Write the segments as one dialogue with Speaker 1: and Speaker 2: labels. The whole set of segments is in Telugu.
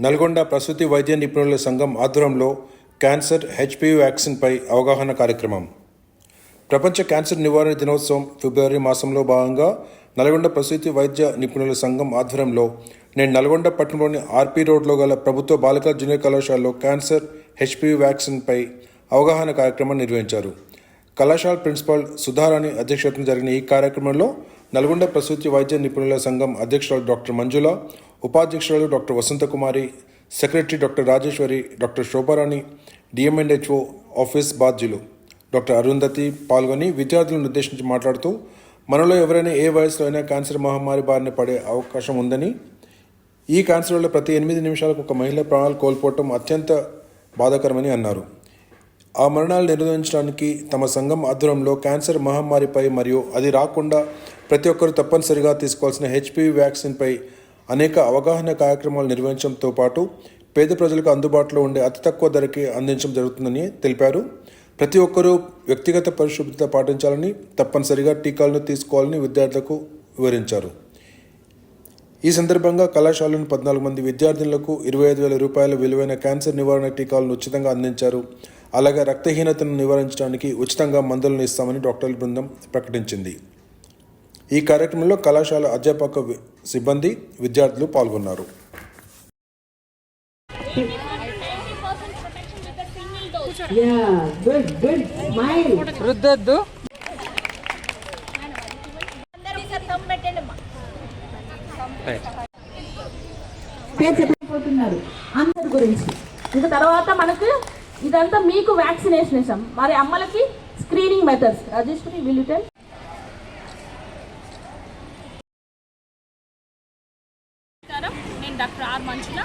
Speaker 1: నల్గొండ ప్రసూతి వైద్య నిపుణుల సంఘం ఆధ్వర్యంలో క్యాన్సర్ హెచ్పివి వ్యాక్సిన్పై అవగాహన కార్యక్రమం. ప్రపంచ క్యాన్సర్ నివారణ దినోత్సవం ఫిబ్రవరి మాసంలో భాగంగా నల్గొండ ప్రసూతి వైద్య నిపుణుల సంఘం ఆధ్వర్యంలో నేను నల్గొండ పట్టణంలోని ఆర్పీ రోడ్లో గల ప్రభుత్వ బాలికల జూనియర్ కళాశాలలో క్యాన్సర్ హెచ్పివి వ్యాక్సిన్పై అవగాహన కార్యక్రమం నిర్వహించారు. కళాశాల ప్రిన్సిపాల్ సుధారాణి అధ్యక్షతన జరిగిన ఈ కార్యక్రమంలో నల్గొండ ప్రసూతి వైద్య నిపుణుల సంఘం అధ్యక్షురాలు doctor Manjula ఉపాధ్యక్షురాలు doctor Vasanthakumari secretary doctor Rajeshwari doctor Shobharani DMNHO office బాధ్యులు డాక్టర్ అరుంధతి పాల్గొని విద్యార్థులను ఉద్దేశించి మాట్లాడుతూ మనలో ఎవరైనా ఏ వయసులో అయినా క్యాన్సర్ మహమ్మారి బారిన పడే అవకాశం ఉందని ఈ క్యాన్సర్ వల్ల ప్రతి ఎనిమిది నిమిషాలకు ఒక మహిళ ప్రాణాలు కోల్పోవటం అత్యంత బాధాకరమని అన్నారు. ఆ మరణాలు నిర్వహించడానికి తమ సంఘం ఆధ్వర్యంలో క్యాన్సర్ మహమ్మారిపై మరియు అది రాకుండా ప్రతి ఒక్కరూ తప్పనిసరిగా తీసుకోవాల్సిన హెచ్పివి వ్యాక్సిన్పై అనేక అవగాహన కార్యక్రమాలు నిర్వహించడంతో పాటు పేద ప్రజలకు అందుబాటులో ఉండే అతి తక్కువ ధరకి అందించడం జరుగుతుందని తెలిపారు. ప్రతి ఒక్కరూ వ్యక్తిగత పరిశుభ్రత పాటించాలని తప్పనిసరిగా టీకాలను తీసుకోవాలని విద్యార్థులకు వివరించారు. ఈ సందర్భంగా కళాశాలను పద్నాలుగు మంది విద్యార్థులకు ఇరవై ఐదు వేల రూపాయల విలువైన క్యాన్సర్ నివారణ టీకాలను ఉచితంగా అందించారు. అలాగే రక్తహీనతను నివారించడానికి ఉచితంగా మందులను ఇస్తామని డాక్టర్ల బృందం ప్రకటించింది. ఈ కార్యక్రమంలో కళాశాల అధ్యాపక సిబ్బంది విద్యార్థులు పాల్గొన్నారు.
Speaker 2: రుద్దొద్దు
Speaker 3: పేరు అందరి గురించి.
Speaker 4: ఇంకా తర్వాత మనకు ఇదంతా మీకు వ్యాక్సినేషన్ ఇస్తాం మరి అమ్మలకి స్క్రీనింగ్ మెథడ్స్ రజిస్ట్రీ విల్లుటెన్ నమస్కారం నేను డాక్టర్ ఆర్ మంచుల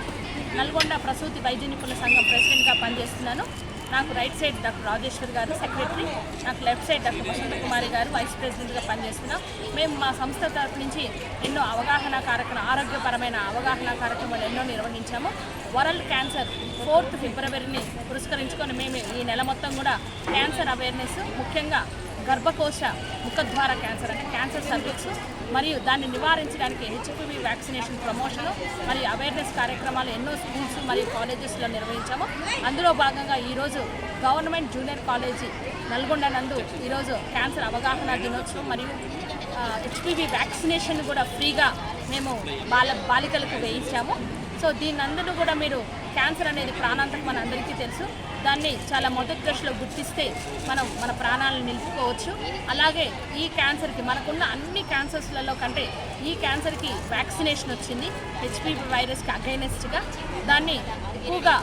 Speaker 4: నల్గొండ ప్రసూతి వైద్య నిపుణుల సంఘం ప్రెసిడెంట్గా పనిచేస్తున్నాను. నాకు రైట్ సైడ్ డాక్టర్ రాజేశ్వర్ గారు సెక్రటరీ నాకు left side doctor Vasantha Kumari గారు వైస్ ప్రెసిడెంట్గా పనిచేస్తున్నాం. మేము మా సంస్థ తరఫు నుంచి ఎన్నో అవగాహన కార్యక్రమం ఆరోగ్యపరమైన అవగాహన కార్యక్రమాలు ఎన్నో నిర్వహించాము. వరల్డ్ క్యాన్సర్ ఫోర్త్ ఫిబ్రవరిని పురస్కరించుకొని మేము ఈ నెల మొత్తం కూడా క్యాన్సర్ అవేర్నెస్ ముఖ్యంగా గర్భకోశ ముఖద్వార క్యాన్సర్ అంటే క్యాన్సర్ సర్వీక్స్ మరియు దాన్ని నివారించడానికి హెచ్పివి వ్యాక్సినేషన్ ప్రమోషన్ మరియు అవేర్నెస్ కార్యక్రమాలు ఎన్నో స్కూల్స్ మరియు కాలేజెస్లో నిర్వహించాము. అందులో భాగంగా ఈరోజు గవర్నమెంట్ జూనియర్ కాలేజీ నల్గొండ నందు ఈరోజు క్యాన్సర్ అవగాహన దినోత్సవం మరియు హెచ్పివి వ్యాక్సినేషన్ కూడా ఫ్రీగా మేము బాల బాలికలకు వేయించాము. సో దీని అందరూ కూడా మీరు క్యాన్సర్ అనేది ప్రాణాంతకం మన అందరికీ తెలుసు. దాన్ని చాలా మొదటి దశలో గుర్తిస్తే మనం మన ప్రాణాలను నిలుపుకోవచ్చు. అలాగే ఈ క్యాన్సర్కి మనకున్న అన్ని క్యాన్సర్స్లలో కంటే ఈ క్యాన్సర్కి వ్యాక్సినేషన్ వచ్చింది. హెచ్పివి వైరస్కి అగైనెస్ట్గా. దాన్ని ఎక్కువగా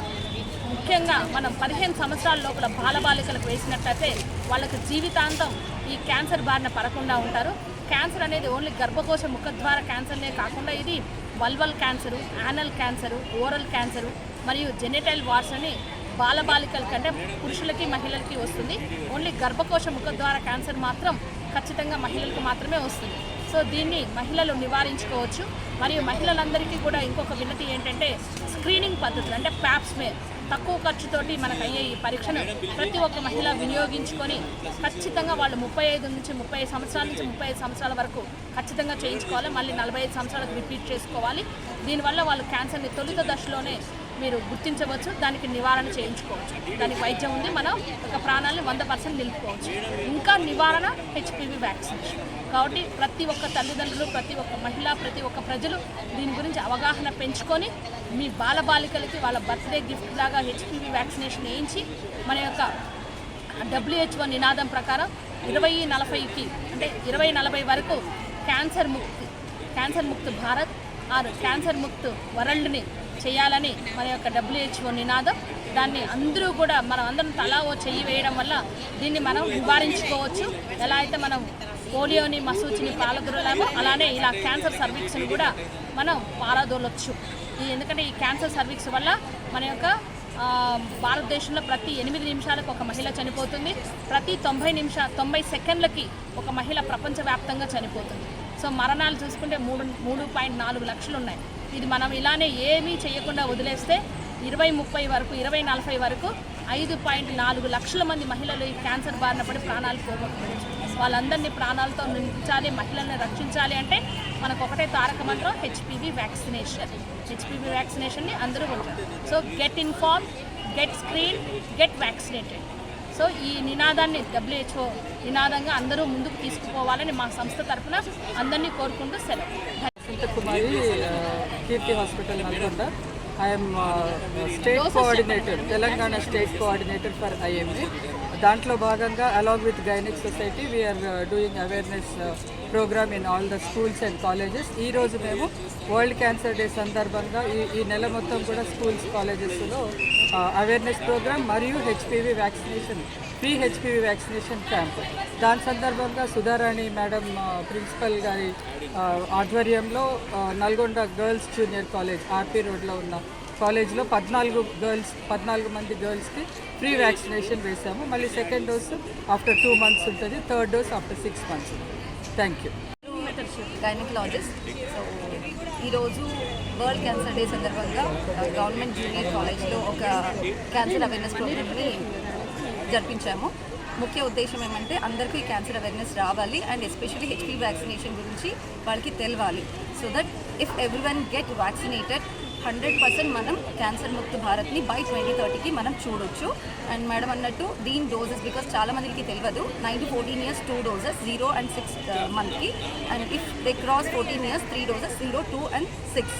Speaker 4: ముఖ్యంగా మనం పదిహేను సంవత్సరాల లోపల బాలబాలికలకు వేసినట్లయితే వాళ్ళకి జీవితాంతం ఈ క్యాన్సర్ బారిన పడకుండా ఉంటారు. క్యాన్సర్ అనేది ఓన్లీ గర్భకోశ ముఖద్వార క్యాన్సర్నే కాకుండా ఇది vulval cancer anal cancer oral cancer మరియు జెనిటైల్ వార్స్ అని బాలబాలికల కంటే పురుషులకి మహిళలకి వస్తుంది. ఓన్లీ గర్భకోశ ముఖద్వార క్యాన్సర్ మాత్రం ఖచ్చితంగా మహిళలకు మాత్రమే వస్తుంది. సో దీన్ని మహిళలు నివారించుకోవచ్చు. మరియు మహిళలందరికీ కూడా ఇంకొక వినతి ఏంటంటే స్క్రీనింగ్ పద్ధతులు అంటే ప్యాప్స్మేర్ తక్కువ ఖర్చుతోటి మనకు అయ్యే ఈ పరీక్షను ప్రతి ఒక్క మహిళ వినియోగించుకొని ఖచ్చితంగా వాళ్ళు ముప్పై ఐదు నుంచి ముప్పై ఐదు సంవత్సరాల నుంచి ముప్పై ఐదు సంవత్సరాల వరకు ఖచ్చితంగా చేయించుకోవాలి. మళ్ళీ నలభై ఐదు సంవత్సరాలకు రిపీట్ చేసుకోవాలి. దీనివల్ల వాళ్ళు క్యాన్సర్ని తొలుత దశలోనే మీరు గుర్తించవచ్చు దానికి నివారణ చేయించుకోవచ్చు. దానికి వైద్యం ఉంది మనం ఒక ప్రాణాలను వంద పర్సెంట్ నిలుపుకోవచ్చు. ఇంకా నివారణ హెచ్పివి వ్యాక్సినేషన్ కాబట్టి ప్రతి ఒక్క తల్లిదండ్రులు ప్రతి ఒక్క మహిళ ప్రతి ఒక్క ప్రజలు దీని గురించి అవగాహన పెంచుకొని మీ బాలబాలికలకి వాళ్ళ బర్త్డే గిఫ్ట్ లాగా హెచ్పివి వ్యాక్సినేషన్ వేయించి మన యొక్క డబ్ల్యూహెచ్ఓ నినాదం ప్రకారం ఇరవై నలభైకి అంటే ఇరవై నలభై వరకు క్యాన్సర్ ముక్తి cancer Mukt Bharat or cancer Mukt వరల్డ్ని చేయాలని మన యొక్క డబ్ల్యూహెచ్ఓ నినాదం. దాన్ని అందరూ కూడా మనం అందరం తలా ఓ చెయ్యి వేయడం వల్ల దీన్ని మనం నివారించుకోవచ్చు. ఎలా అయితే మనం పోలియోని మసూచిని పాలదొరలామో అలానే ఇలా క్యాన్సర్ సర్వీక్స్ని కూడా మనం పారదోలొచ్చు. ఈ ఎందుకంటే ఈ క్యాన్సర్ సర్వీక్స్ వల్ల మన యొక్క భారతదేశంలో ప్రతి ఎనిమిది నిమిషాలకు ఒక మహిళ చనిపోతుంది. ప్రతి తొంభై నిమిషా తొంభై సెకండ్లకి ఒక మహిళ ప్రపంచవ్యాప్తంగా చనిపోతుంది. సో మరణాలు చూసుకుంటే మూడు మూడు పాయింట్ నాలుగు లక్షలు ఉన్నాయి ఇది మనం ఇలానే ఏమీ చేయకుండా వదిలేస్తే ఇరవై ముప్పై వరకు ఇరవై నలభై వరకు ఐదు పాయింట్ నాలుగు లక్షల మంది మహిళలు ఈ క్యాన్సర్ బారిన పడి ప్రాణాలు పోగొట్టుకోవచ్చు వాళ్ళందరినీ ప్రాణాలతో నిలిపించాలి మహిళల్ని రక్షించాలి అంటే మనకు ఒకటే తారక మంత్రం హెచ్పివి వ్యాక్సినేషన్ హెచ్పివి వ్యాక్సినేషన్ని అందరూ ఉంటారు so get inform get screen get vaccinated so ఈ నినాదాన్ని డబ్ల్యూహెచ్ఓ నినాదంగా అందరూ ముందుకు తీసుకుపోవాలని మా సంస్థ తరఫున అందరినీ కోరుకుంటూ సెలవు.
Speaker 2: Keerthi hospital Nalgonda IM state coordinator Telangana state coordinator for IMA దాంట్లో భాగంగా along with gynaec society we're doing awareness programme in all the schools and colleges ఈ రోజు మేము వరల్డ్ క్యాన్సర్ డే సందర్భంగా ఈ ఈ నెల మొత్తం కూడా స్కూల్స్ కాలేజెస్లో అవేర్నెస్ ప్రోగ్రామ్ మరియు HPV vaccination free HPV vaccination camp దాని సందర్భంగా సుధారాణి మేడం uh, ప్రిన్సిపల్ గారి ఆధ్వర్యంలో Nalgonda girls junior college RP రోడ్లో ఉన్న కాలేజ్లో పద్నాలుగు గర్ల్స్ పద్నాలుగు మంది గర్ల్స్కి ఫ్రీ వ్యాక్సినేషన్ వేసాము మళ్ళీ second dose after two months ఉంటుంది third dose after six months. Thank you.
Speaker 5: Gynaecologist so ఈరోజు వరల్డ్ క్యాన్సర్ డే సందర్భంగా గవర్నమెంట్ జూనియర్ కాలేజ్లో ఒక క్యాన్సర్ అవేర్నెస్ ప్రోగ్రామ్ని జరిపించాము. ముఖ్య ఉద్దేశం ఏమంటే అందరికీ క్యాన్సర్ అవేర్నెస్ రావాలి అండ్ ఎస్పెషల్లీ హెచ్పి వ్యాక్సినేషన్ గురించి వాళ్ళకి తెలవాలి. So that if everyone get vaccinated hundred percent మనం క్యాన్సర్ ముక్త భారత్ని బై ట్వంటీ థర్టీకి మనం చూడొచ్చు. అండ్ మేడం అన్నట్టు దీని డోసెస్ బికాస్ చాలా మందికి తెలియదు nine to fourteen years two doses zero and six మంత్కి and if they cross fourteen years three doses zero two and six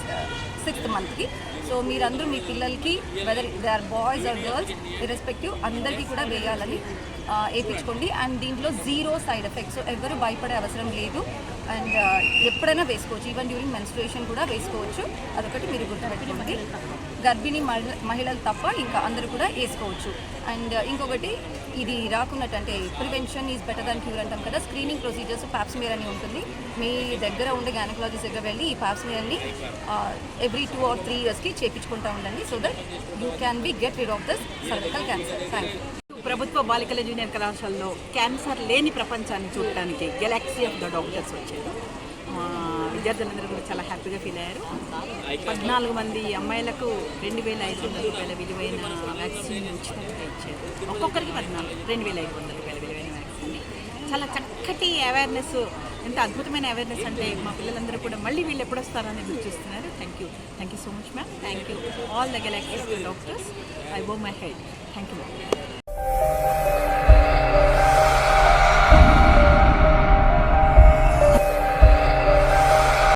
Speaker 5: sixth మంత్కి సో మీరందరూ మీ పిల్లలకి whether they are boys or girls irrespective అందరికీ కూడా వేయాలని వేయించుకోండి అండ్ దీంట్లో జీరో సైడ్ ఎఫెక్ట్స్ సో ఎవరు భయపడే అవసరం లేదు. అండ్ ఎప్పుడైనా వేసుకోవచ్చు. ఈవెన్ డ్యూరింగ్ మెన్స్ట్రుయేషన్ కూడా వేసుకోవచ్చు. అదొకటి మీరు గుర్తుపెట్టుకోండి. గర్భిణీ మహిళ మహిళలు తప్ప ఇంకా అందరూ కూడా వేసుకోవచ్చు. అండ్ ఇంకొకటి ఇది రాకున్నట్టు అంటే prevention is better than cure అంటాం కదా. స్క్రీనింగ్ ప్రొసీజర్స్ ప్యాప్స్మియర్ అని ఉంటుంది. మీ దగ్గర ఉండే గైనకాలజిస్ట్ దగ్గర వెళ్ళి ఈ ప్యాప్స్మియర్ని ఎవ్రీ టూ ఆర్ త్రీ ఇయర్స్కి చేయించుకుంటూ ఉండండి. So that you can be get rid of this cervical cancer thank you
Speaker 6: ప్రభుత్వ బాలికల జూనియర్ కళాశాలలో క్యాన్సర్ లేని ప్రపంచాన్ని చూడటానికి గెలాక్సీ ఆఫ్ ద డాక్టర్స్ వచ్చారు. మా విద్యార్థులందరూ కూడా చాలా హ్యాపీగా ఫీల్ అయ్యారు. పద్నాలుగు మంది అమ్మాయిలకు రెండు వేల ఐదు వందల రూపాయల విలువైన వ్యాక్సిన్ ఉచితంగా ఇచ్చారు. ఒక్కొక్కరికి పద్నాలుగు రెండు వేల ఐదు వందల రూపాయల విలువైన వ్యాక్సిన్. చాలా చక్కటి అవేర్నెస్ ఎంత అద్భుతమైన అవేర్నెస్ అంటే మా పిల్లలందరూ కూడా మళ్ళీ వీళ్ళు ఎప్పుడు వస్తారని ఎదురు చూస్తున్నారు. Thank you thank you so much ma'am thank you all the galaxy doctors I bow my head thank you ma'am